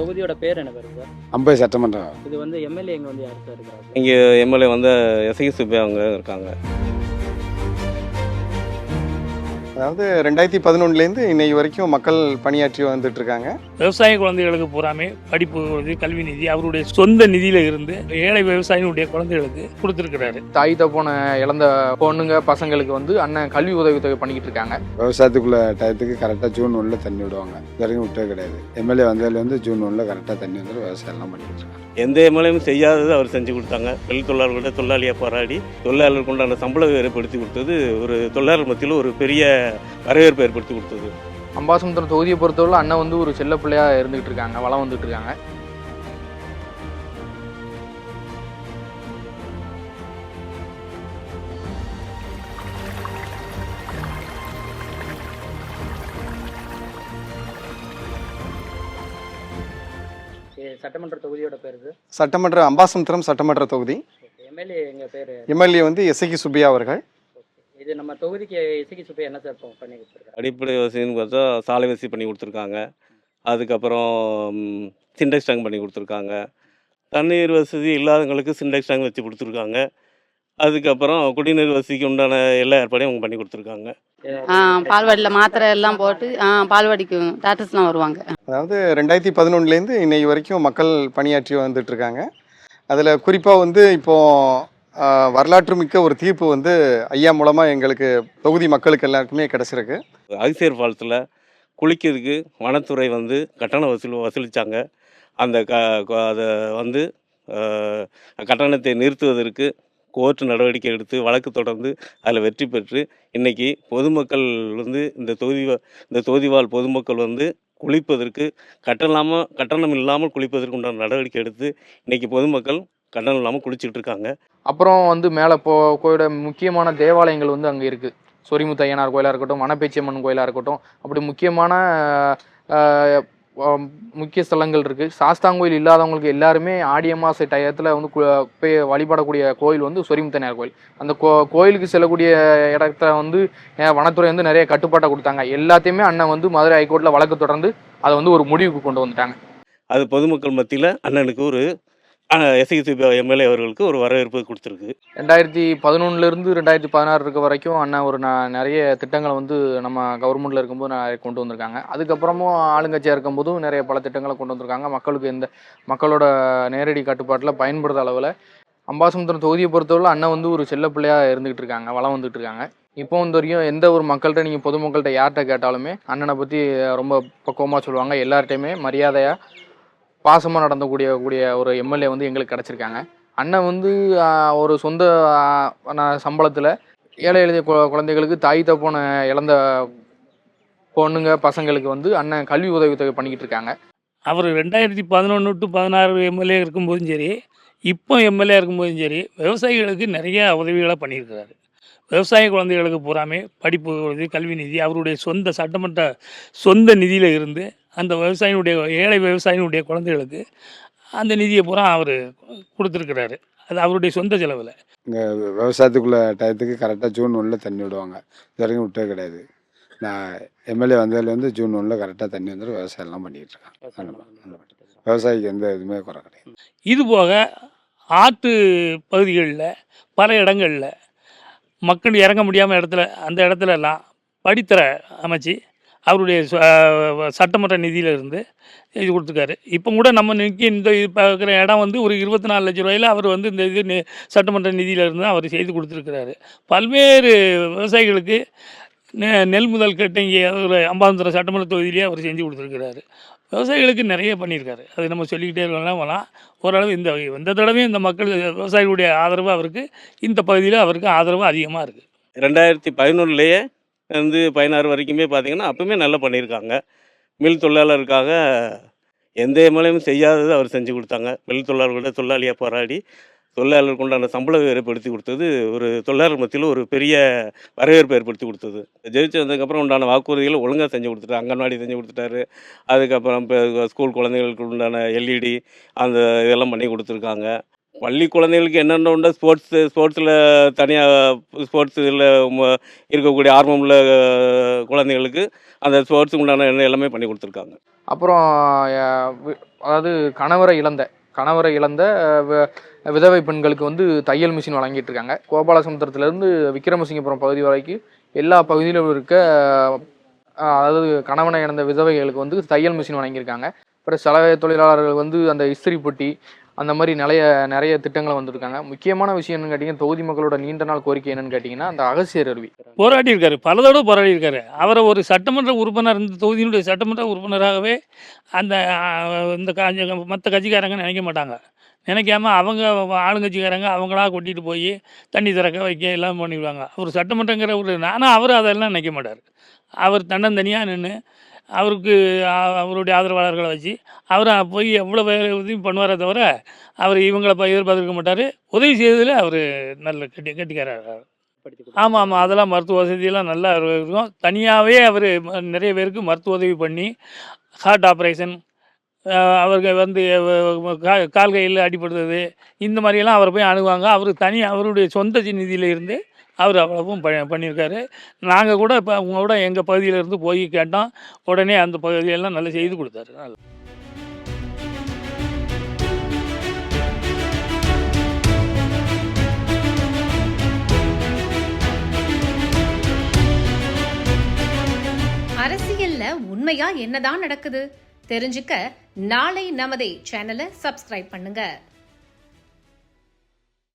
தொகுதியோட பேர் என்ன பேர் சார் அம்பை சட்டமன்றம் இது வந்து எம்எல்ஏ இங்கே வந்து யார் சார் இருக்கிறாங்க? இங்கே எம்எல்ஏ வந்து எஸ்ஐ சுப்பே அவங்க இருக்காங்க. அதாவது ரெண்டாயிரத்தி பதினொன்றுலேருந்து இன்னைக்கு வரைக்கும் மக்கள் பணியாற்றி வந்துட்டு இருக்காங்க விவசாய குழந்தைகளுக்கு பூராமே படிப்பு உதவி கல்வி நிதி அவருடைய சொந்த நிதியில இருந்து ஏழை விவசாயினுடைய குழந்தைகளுக்கு கொடுத்துருக்கிறாரு. தாய் தப்போன இழந்த பொண்ணுங்க பசங்களுக்கு வந்து அண்ணன் கல்வி உதவித்தொகை பண்ணிக்கிட்டு இருக்காங்க விவசாயத்துக்குள்ள டயத்துக்கு கரெக்டாக ஜூன் ஒன்றில் தண்ணி விடுவாங்க. இது வரைக்கும் விட்டே கிடையாது. எம்எல்ஏ வந்ததுலேருந்து ஜூன் ஒன்றில் கரெக்டாக தண்ணி வந்து விவசாயம்லாம் பண்ணிட்டு இருக்காங்க. எந்த எம்எல்ஏவும் செய்யாதது அவர் செஞ்சு கொடுத்தாங்க. வெளி தொழிலாளர்கள்ட்ட தொழிலாளியாக போராடி தொழிலாளர்களுக்கு உண்டான சம்பள ஏற்படுத்தி கொடுத்தது ஒரு தொழிலாளர் மத்தியில் ஒரு பெரிய வரவேற்பை ஏற்படுத்தி கொடுத்தது. அம்பாசமுத்திரம் தொகுதியை பொறுத்தவரை அண்ணன் வந்து ஒரு செல்ல பிள்ளையா இருந்துகிட்டு இருக்காங்க வளம் வந்துட்டு இருக்காங்க. சட்டமன்ற தொகுதியோட பேர் சட்டமன்ற அம்பாசமுத்திரம் சட்டமன்ற தொகுதி. எம்எல்ஏ எம்எல்ஏ வந்து எஸ்ஐகி சுப்பியா அவர்கள். இது நம்ம தொகுதிக்கு இசைக்கு சுப்பை என்ன சார் பண்ணி கொடுத்துருக்காங்க அடிப்படை வசதின்னு பார்த்தா சாலை வசதி பண்ணி கொடுத்துருக்காங்க. அதுக்கப்புறம் சிண்டெக்ஸ் டேங்க் பண்ணி கொடுத்துருக்காங்க. தண்ணீர் வசதி இல்லாதவங்களுக்கு சிண்டெக்ஸ் டேங்க் வச்சு கொடுத்துருக்காங்க. அதுக்கப்புறம் குடிநீர் வசதிக்கு உண்டான எல்லா ஏற்பாடையும் அவங்க பண்ணி கொடுத்துருக்காங்க. பால்வாடியில் மாத்திரை எல்லாம் போட்டு பால்வாடிக்கு டாக்டர்ஸ்லாம் வருவாங்க. அதாவது ரெண்டாயிரத்தி பதினொன்றுலேருந்து இன்னைக்கு வரைக்கும் மக்கள் பணியாற்றி வந்துட்டு இருக்காங்க அதில் குறிப்பாக வந்து இப்போ ஆஹ், வரலாற்று மிக்க ஒரு தீர்ப்பு வந்து ஐயா மூலமாக எங்களுக்கு தொகுதி மக்களுக்கு எல்லாருக்குமே கிடச்சிருக்கு. அகிசேர் ஃபால்ஸில் குளிக்கிறதுக்கு வனத்துறை வந்து கட்டணம் வசூல் வசூலித்தாங்க அந்த க அதை வந்து கட்டணத்தை நிறுத்துவதற்கு கோர்ட் நடவடிக்கை எடுத்து வழக்கு தொடர்ந்து அதில் வெற்றி பெற்று இன்றைக்கி பொதுமக்கள் வந்து இந்த தொகுதி வா- இந்த தொகுதிவாழ் பொதுமக்கள் வந்து குளிப்பதற்கு கட்டணாமல் கட்டணம் இல்லாமல் குளிப்பதற்கு உண்டான நடவடிக்கை எடுத்து இன்றைக்கி பொதுமக்கள் கட்டணம் இல்லாமல் குளிச்சுட்டு இருக்காங்க. அப்புறம் வந்து மேலே போ கோயிலோட முக்கியமான தேவாலயங்கள் வந்து அங்கே இருக்குது சொரிமுத்து ஐயனார் கோயிலாக இருக்கட்டும் வனப்பேச்சியம்மன் கோயிலாக இருக்கட்டும். அப்படி முக்கியமான முக்கிய ஸ்தலங்கள் இருக்குது சாஸ்தாங்கோயில் இல்லாதவங்களுக்கு எல்லாருமே ஆடி அமாசை டயத்தில் வந்து போய் வழிபடக்கூடிய கோயில் வந்து சொரிமுத்தனையார் கோயில். அந்த கோ கோயிலுக்கு செல்லக்கூடிய இடத்துல வந்து வனத்துறை வந்து நிறைய கட்டுப்பாட்டை கொடுத்தாங்க. எல்லாத்தையுமே அண்ணன் வந்து மதுரை ஹைகோர்ட்டில் வழக்கு தொடர்ந்து அதை வந்து ஒரு முடிவுக்கு கொண்டு வந்துட்டாங்க. அது பொதுமக்கள் மத்தியில் அண்ணனுக்கு ஒரு எஸ்ஐசிபி எம்எல்ஏ அவர்களுக்கு ஒரு வரவேற்பு கொடுத்துருக்கு. ரெண்டாயிரத்தி பதினொன்னுலேருந்து ரெண்டாயிரத்தி பதினாறு இருக்க வரைக்கும் அண்ணன் ஒரு நான் நிறைய திட்டங்களை வந்து நம்ம கவர்மெண்ட்டில் இருக்கும்போது நிறைய கொண்டு வந்திருக்காங்க. அதுக்கப்புறமும் ஆளுங்கட்சியாக இருக்கும்போதும் நிறைய பல திட்டங்களை கொண்டு வந்திருக்காங்க. மக்களுக்கு எந்த மக்களோட நேரடி கட்டுப்பாட்டில் பயன்படுத்த அளவில் அம்பாசமுத்திரம் தொகுதியை பொறுத்தவரை அண்ணன் வந்து ஒரு செல்ல பிள்ளையாக இருந்துகிட்டு இருக்காங்க வளம் வந்துட்டு இருக்காங்க. இப்போ வந்து வரைக்கும் எந்த ஒரு மக்கள்கிட்ட நீங்கள் பொதுமக்கள்கிட்ட யார்கிட்ட கேட்டாலுமே அண்ணனை பற்றி ரொம்ப பக்குவமாக சொல்லுவாங்க. எல்லார்ட்டையுமே மரியாதையாக பாசமாக நடந்தக்கூடிய கூடிய ஒரு எம்எல்ஏ வந்து எங்களுக்கு கிடச்சிருக்காங்க. அண்ணன் வந்து ஒரு சொந்த சம்பளத்தில் ஏழை எழுதிய கு- குழந்தைகளுக்கு தாய் தப்போன இழந்த பொண்ணுங்க பசங்களுக்கு வந்து அண்ணன் கல்வி உதவித்தொகை பண்ணிக்கிட்டு இருக்காங்க. அவர் ரெண்டாயிரத்தி பதினொன்று டு பதினாறு எம்எல்ஏ இருக்கும்போதும் சரி இப்போ எம்எல்ஏ இருக்கும்போதும் சரி விவசாயிகளுக்கு நிறைய உதவிகளை பண்ணியிருக்கிறாரு. விவசாய குழந்தைகளுக்கு பூராமே படிப்பு கல்வி நிதி அவருடைய சொந்த சட்டமன்ற சொந்த நிதியில் இருந்து அந்த விவசாயினுடைய ஏழை விவசாயினுடைய குழந்தைகளுக்கு அந்த நிதியை பூரா அவர் கொடுத்துருக்கிறாரு. அது அவருடைய சொந்த செலவில். இங்கே விவசாயத்துக்குள்ள டயத்துக்கு கரெக்டாக ஜூன் ஒன்றில் தண்ணி விடுவாங்க. இது வரைக்கும் விட்டே கிடையாது. நான் எம்எல்ஏ வந்ததுலேருந்து ஜூன் ஒன்றில் கரெக்டாக தண்ணி வந்து விவசாயம்லாம் பண்ணிட்டு இருக்காங்க. விவசாயிக்கு எந்த இதுவுமே குறை கிடையாது. இது போக ஆற்று பகுதிகளில் பல இடங்களில் மக்கள் இறங்க முடியாமல் இடத்துல அந்த இடத்துல எல்லாம் படித்தர அமைச்சு அவருடைய ச- சட்டமன்ற நிதியிலிருந்து இது கொடுத்துருக்காரு. இப்போ கூட நம்ம நிற்க இந்த இப்போ இருக்கிற இடம் வந்து ஒரு இருபத்தி நாலு லட்ச ரூபாயில் அவர் வந்து இந்த இது சட்டமன்ற நிதியிலிருந்து அவர் செய்து கொடுத்துருக்கிறாரு. பல்வேறு விவசாயிகளுக்கு நெ- நெல் முதல் கட்டிங்க ஒரு அம்பாந்துரை சட்டமன்ற தொகுதியிலேயே அவர் செஞ்சு கொடுத்துருக்கிறாரு. விவசாயிகளுக்கு நிறைய பண்ணியிருக்காரு. அது நம்ம சொல்லிக்கிட்டே இருக்கலாம் ஓரளவு இந்த இந்த தடவையும் இந்த மக்கள் விவசாயிகளுடைய ஆதரவு அவருக்கு இந்த பகுதியில் அவருக்கு ஆதரவு அதிகமாக இருக்குது ரெண்டாயிரத்தி பதினொன்றுலேயே வந்து பதினாறு வரைக்குமே பார்த்தீங்கன்னா அப்பவுமே நல்லா பண்ணியிருக்காங்க மில் தொழிலாளருக்காக எந்த எம்எல்ஏவும் செய்யாதது அவர் செஞ்சு கொடுத்தாங்க. மில் தொழிலாளர்கள்ட்ட தொழிலாளியாக போராடி தொழிலாளருக்கு உண்டான சம்பளம் ஏற்படுத்தி கொடுத்தது ஒரு தொழிலாளர் மத்தியில் ஒரு பெரிய வரவேற்பு ஏற்படுத்தி கொடுத்தது. ஜெயிச்சு வந்ததுக்கப்புறம் உண்டான வாக்குறுதிகளை ஒழுங்காக செஞ்சு கொடுத்துட்டாரு. அங்கன்வாடி செஞ்சு கொடுத்துட்டாரு. அதுக்கப்புறம் இப்போ ஸ்கூல் குழந்தைகளுக்கு உண்டான எல்இடி அந்த இதெல்லாம் பண்ணி கொடுத்துருக்காங்க. பள்ளி குழந்தைகளுக்கு என்னென்ன உண்டோ? ஸ்போர்ட்ஸு ஸ்போர்ட்ஸில் தனியாக ஸ்போர்ட்ஸில் இருக்கக்கூடிய ஆர்வம் உள்ள குழந்தைகளுக்கு அந்த ஸ்போர்ட்ஸுக்கு உண்டான என்ன எல்லாமே பண்ணி கொடுத்துருக்காங்க. அப்புறம் அதாவது கணவரை இழந்த கணவரை இழந்த விதவை பெண்களுக்கு வந்து தையல் மிஷின் வழங்கிட்டு இருக்காங்க கோபாலசமுத்திரத்துலேருந்து விக்ரமசிங்கபுரம் பகுதி வரைக்கும் எல்லா பகுதியிலும் இருக்க அதாவது கணவனை இழந்த விதவைகளுக்கு வந்து தையல் மிஷின் வழங்கியிருக்காங்க. அப்புறம் சலவை தொழிலாளர்கள் வந்து அந்த இஸ்திரி பொட்டி அந்த மாதிரி நிறைய நிறைய திட்டங்கள் வந்திருக்காங்க. முக்கியமான விஷயம் என்னன்னு கேட்டிங்கன்னா தொகுதி மக்களோட நீண்ட நாள் கோரிக்கை என்னன்னு கேட்டிங்கன்னா அந்த அகசியர் அருவி. போராடி இருக்காரு பல தடவை போராடி இருக்காரு அவரை ஒரு சட்டமன்ற உறுப்பினர் இந்த தொகுதியினுடைய சட்டமன்ற உறுப்பினராகவே அந்த இந்த மற்ற கட்சிக்காரங்க நினைக்க மாட்டாங்க. நினைக்காம அவங்க ஆளுங்கட்சிக்காரங்க அவங்களா கொட்டிட்டு போய் தண்ணி திறக்க வைக்க எல்லாம் பண்ணிடுவாங்க. அவர் சட்டமன்றங்கிற ஒரு நானும் அவர் அதெல்லாம் நினைக்க மாட்டார். அவர் தன்னந்தனியாக நின்று அவருக்கு அவருடைய ஆதரவாளர்களை வச்சு அவர் போய் எவ்வளோ உதவி பண்ணுவாரே தவிர அவர் இவங்களை ப- எதிர்பார்த்துருக்க மாட்டார். உதவி செய்ததில் அவர் நல்ல கட்டி கட்டிக்காரர். ஆமாம் ஆமாம் அதெல்லாம் மருத்துவ வசதியெல்லாம் நல்லா இருக்கும். தனியாகவே அவர் நிறைய பேருக்கு மருத்துவ உதவி பண்ணி ஹார்ட் ஆப்ரேஷன் அவருக்கு வந்து கால் கையில் அடிபடுறது இந்த மாதிரியெல்லாம் அவரை போய் அணுகுவாங்க. அவர் தனி அவருடைய சொந்த நிதியில் இருந்து அவர் அவ்வளவும் ப பண்ணியிருக்காரு. நாங்கள் கூட இப்போ அவங்க கூட எங்கள் பகுதியிலேருந்து போய் கேட்டோம். உடனே அந்த பகுதியெல்லாம் நல்லா செய்து கொடுத்தாரு. நல்லா. அரசியல்ல உண்மையா என்னதான் நடக்குது? தெரிஞ்சுக்க நாளை நமதே சேனலை சப்ஸ்கிரைப் பண்ணுங்க.